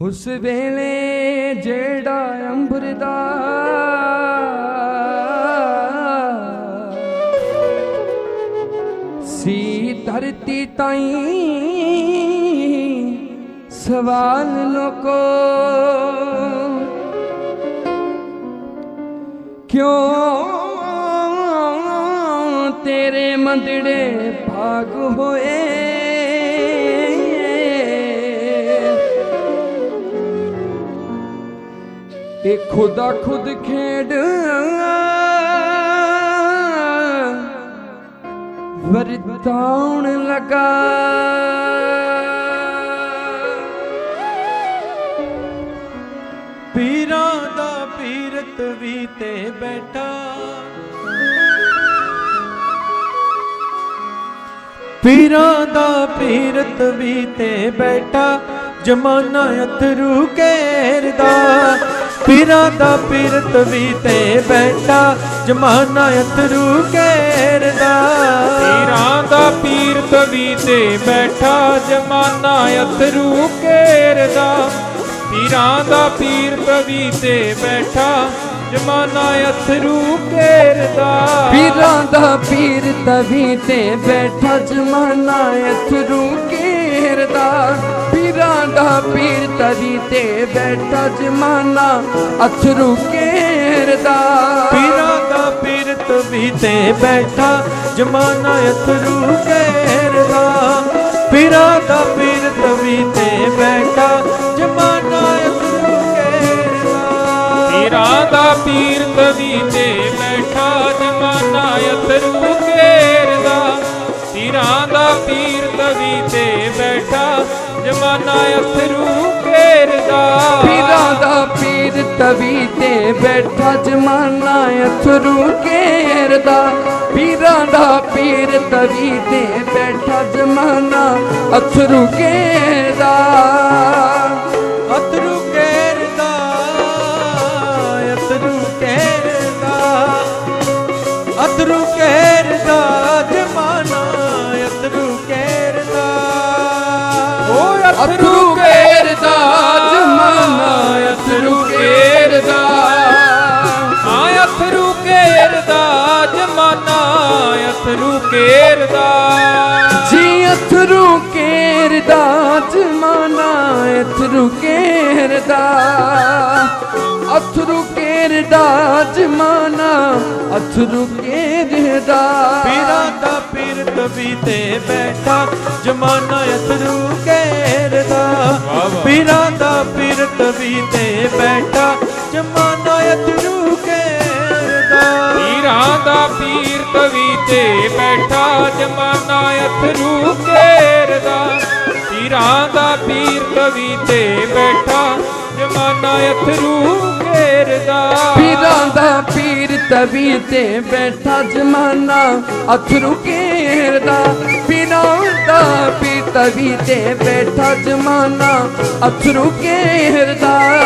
ਉਸ ਵੇਲੇ ਜਿਹੜਾ ਅੰਬਰ ਦਾ ਸੀ ਧਰਤੀ ਤਾਈ ਸਵਾਲ ਲੋਕੋ, ਕਿਉਂ ਤੇਰੇ ਮੰਦੜੇ ਭਾਗ ਹੋਏ? ਇਹ ਖੁਦਾ ਖੁਦ ਖੇਡ ਵਰਤਾਉਣ ਲਗਾ। ਪੀਰਾਂ ਦਾ ਪੀਰਤ ਵੀ ਤੇ ਬੈਠਾ। ਪੀਰਾਂ ਦਾ ਪੀਰਤ ਵੀ ਤੇ ਬੈਠਾ। ਜਮਾਨਾ ਅਥਰੂ ਘੇਰਦਾ। ਪੀਰਾਂ ਦਾ ਪੀਰਤ ਵੀ ਤੇ ਬੈਠਾ ਜਮਾਨਾ ਅਥਰੂ ਘੇਰਦਾ। ਪੀਰਾਂ ਦਾ ਪੀਰ ਤਵੀ ਤੇ ਬੈਠਾ ਜਮਾਨਾ ਅਥਰੂ ਘੇਰਦਾ। ਪੀਰਾਂ ਦਾ ਪੀਰ ਤਵੀ ਤੇ ਬੈਠਾ ਜਮਾਨਾ ਅਥਰੂ ਘੇਰਦਾ। ਪੀਰਾਂ ਦਾ ਪੀਰ ਤਵੀ ਤੇ ਬੈਠਾ ਜਮਾਨਾ ਅਥਰੂ ਘੇਰਦਾ। ਪੀਰਾਂ ਦਾ ਪੀਰ ਤਵੀ ਤੇ ਬੈਠਾ ਜਮਾਨਾ ਅਥਰੂ ਘੇਰਦਾ। ਪੀਰਾਂ ਦਾ ਪੀਰ ਤਵੀ ਤੇ ਬੈਠਾ ਜਮਾਨਾ ਅਥਰੂ ਘੇਰਦਾ। ਪੀਰਾਂ ਦਾ ਪੀਰ ਤਵੀ ਤੇ ਬੈਠਾ ਜਮਾਨਾ ਅਥਰੂ ਘੇਰਦਾ। ਪੀਰਾਂ ਦਾ ਪੀਰ ਤਵੀ ਤੇ ਬੈਠਾ ਜਮਾਨਾ ਅਥਰੂ ਘੇਰਦਾ। ਪੀਰਾਂ ਦਾ ਪੀਰ ਤਵੀ ਤੇ ਬੈਠਾ ਜਮਾਨਾ ਅਥਰੂ ਪੀਰਾਂ ਦਾ ਪੀਰ ਤਵੀ ਤੇ ਬੈਠਾ ਜਮਾਨਾ ਅਥਰੂ ਘੇਰਦਾ ਪੀਰਾਂ ਦਾ ਪੀਰ ਤਵੀ ਤੇ ਬੈਠਾ ਜਮਾਨਾ ਅਥਰੂ ਘੇਰਦਾ ਅਥਰੂ ਘੇਰਦਾ ਅਥਰੂ ਘੇਰਦਾ ਅਥਰੂ ਘੇਰਦਾ ਜਮਾਨਾ ਅਥਰੂ ਘੇਰਦਾ ਓਏ ਅਥਰੂ ਘੇਰਦਾ ਜਮਾਨਾ ਅਥਰੂ ਘੇਰਦਾ ਆ ਅਥਰੂ ਘੇਰਦਾ ਜਮਾਨਾ ਅਥਰੂ ਘੇਰਦਾ ਜੀ ਅਥਰੂ ਘੇਰਦਾ ਜਮਾਨਾ ਅਥਰੂ ਘੇਰਦਾ ਅਥਰੂ ਘੇਰਦਾ ਜਮਾਨਾ ਅਥਰੂ ਘੇਰਦਾ ਪੀਰਾਂ ਦਾ ਪੀਰ ਤਵੀ ਤੇ ਬੈਠਾ ਜਮਾਨਾ ਅਥਰੂ ਘੇਰਦਾ ਪੀਰਾਂ ਦਾ ਪੀਰ ਤਵੀ ਤੇ ਬੈਠਾ ਜਮਾਨਾ ਅਥਰੂ ਘੇਰਦਾ ਪੀਰਾਂ ਦਾ ਪੀਰ ਤਵੀ ਤੇ ਬੈਠਾ ਜਮਾਨਾ ਅਥਰੂ ਘੇਰਦਾ ਪੀਰਾਂ ਦਾ ਪੀਰ ਤਵੀ ਤੇ ਬੈਠਾ ਜਮਾਨਾ ਅਥਰੂ ਘੇਰਦਾ ਪੀਰਾਂ ਦਾ ਪੀਰ ਤਵੀ ਤੇ ਬੈਠਾ ਜਮਾਨਾ, ਅਥਰੂ ਘੇਰਦਾ। ਪੀਰਾਂ ਦਾ ਪੀਰ ਤਵੀ ਤੇ ਬੈਠਾ ਜਮਾਨਾ, ਅਥਰੂ ਘੇਰਦਾ।